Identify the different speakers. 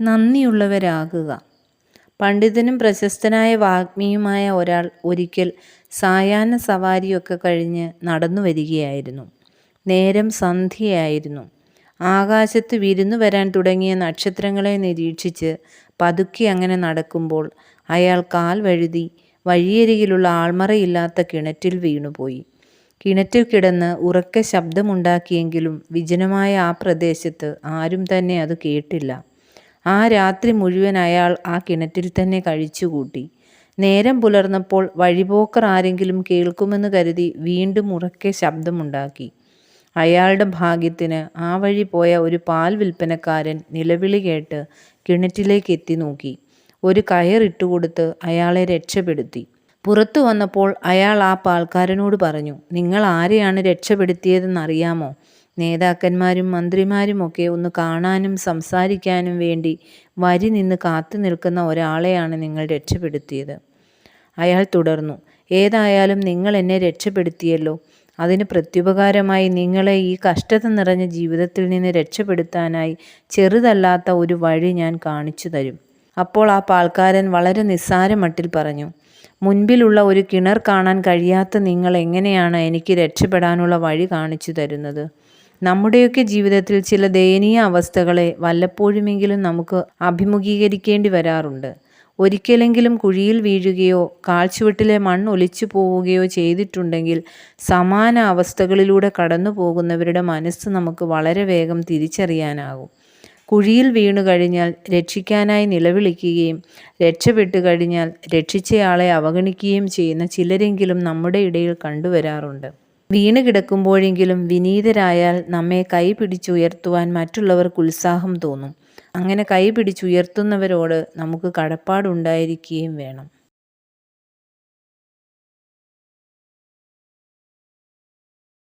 Speaker 1: നന്ദിയുള്ളവരാകുക. പണ്ഡിതനും പ്രശസ്തനായ വാഗ്മിയുമായ ഒരാൾ ഒരിക്കൽ സായാഹ്ന സവാരിയൊക്കെ കഴിഞ്ഞ് നടന്നു വരികയായിരുന്നു. നേരം സന്ധ്യയായിരുന്നു. ആകാശത്ത് വിരുന്നു വരാൻ തുടങ്ങിയ നക്ഷത്രങ്ങളെ നിരീക്ഷിച്ച് പതുക്കി അങ്ങനെ നടക്കുമ്പോൾ അയാൾ കാൽ വഴുതി വഴിയരികിലുള്ള ആൾമറയില്ലാത്ത കിണറ്റിൽ വീണുപോയി. കിണറ്റിൽ കിടന്ന് ഉറക്കെ ശബ്ദമുണ്ടാക്കിയെങ്കിലും വിജനമായ ആ പ്രദേശത്ത് ആരും തന്നെ അത് കേട്ടില്ല. ആ രാത്രി മുഴുവൻ അയാൾ ആ കിണറ്റിൽ തന്നെ കഴിച്ചുകൂട്ടി. നേരം പുലർന്നപ്പോൾ വഴിപോക്കർ ആരെങ്കിലും കേൾക്കുമെന്ന് കരുതി വീണ്ടും ഉറക്കെ ശബ്ദമുണ്ടാക്കി. അയാളുടെ ഭാഗ്യത്തിന് ആ വഴി പോയ ഒരു പാൽ വിൽപ്പനക്കാരൻ നിലവിളി കേട്ട് കിണറ്റിലേക്ക് എത്തി നോക്കി. ഒരു കയറിട്ടുകൊടുത്ത് അയാളെ രക്ഷപ്പെടുത്തി. പുറത്തു വന്നപ്പോൾ അയാൾ ആ പാൽക്കാരനോട് പറഞ്ഞു നിങ്ങൾ ആരെയാണ് രക്ഷപ്പെടുത്തിയതെന്നറിയാമോ? നേതാക്കന്മാരും മന്ത്രിമാരും ഒക്കെ ഒന്ന് കാണാനും സംസാരിക്കാനും വേണ്ടി വരി നിന്ന് കാത്തു നിൽക്കുന്ന ഒരാളെയാണ് നിങ്ങൾ രക്ഷപ്പെടുത്തിയത്. അയാൾ തുടർന്നു ഏതായാലും നിങ്ങൾ എന്നെ രക്ഷപ്പെടുത്തിയല്ലോ. അതിന് പ്രത്യുപകാരമായി നിങ്ങളെ ഈ കഷ്ടത നിറഞ്ഞ ജീവിതത്തിൽ നിന്ന് രക്ഷപ്പെടുത്താനായി ചെറുതല്ലാത്ത ഒരു വഴി ഞാൻ കാണിച്ചു തരും. അപ്പോൾ ആ പാൽക്കാരൻ വളരെ നിസ്സാരമട്ടിൽ പറഞ്ഞു മുൻപിലുള്ള ഒരു കിണർ കാണാൻ കഴിയാത്ത നിങ്ങൾ എങ്ങനെയാണ് എനിക്ക് രക്ഷപ്പെടാനുള്ള വഴി കാണിച്ചു തരുന്നത്? നമ്മുടെയൊക്കെ ജീവിതത്തിൽ ചില ദയനീയ അവസ്ഥകളെ വല്ലപ്പോഴുമെങ്കിലും നമുക്ക് അഭിമുഖീകരിക്കേണ്ടി വരാറുണ്ട്. ഒരിക്കലെങ്കിലും കുഴിയിൽ വീഴുകയോ കാൽച്ചുവട്ടിലെ മണ്ണ് ഒലിച്ചു പോവുകയോ ചെയ്തിട്ടുണ്ടെങ്കിൽ സമാന അവസ്ഥകളിലൂടെ കടന്നു പോകുന്നവരുടെ മനസ്സ് നമുക്ക് വളരെ വേഗം തിരിച്ചറിയാനാകും. കുഴിയിൽ വീണു കഴിഞ്ഞാൽ രക്ഷിക്കാനായി നിലവിളിക്കുകയും രക്ഷപ്പെട്ടു കഴിഞ്ഞാൽ രക്ഷിച്ചയാളെ അവഗണിക്കുകയും ചെയ്യുന്ന ചിലരെങ്കിലും നമ്മുടെ ഇടയിൽ കണ്ടുവരാറുണ്ട്. വീണ് കിടക്കുമ്പോഴെങ്കിലും വിനീതരായാൽ നമ്മെ കൈ പിടിച്ചുയർത്തുവാൻ മറ്റുള്ളവർക്ക് ഉത്സാഹം തോന്നും. അങ്ങനെ കൈ പിടിച്ചുയർത്തുന്നവരോട് നമുക്ക് കടപ്പാടുണ്ടായിരിക്കുകയും വേണം.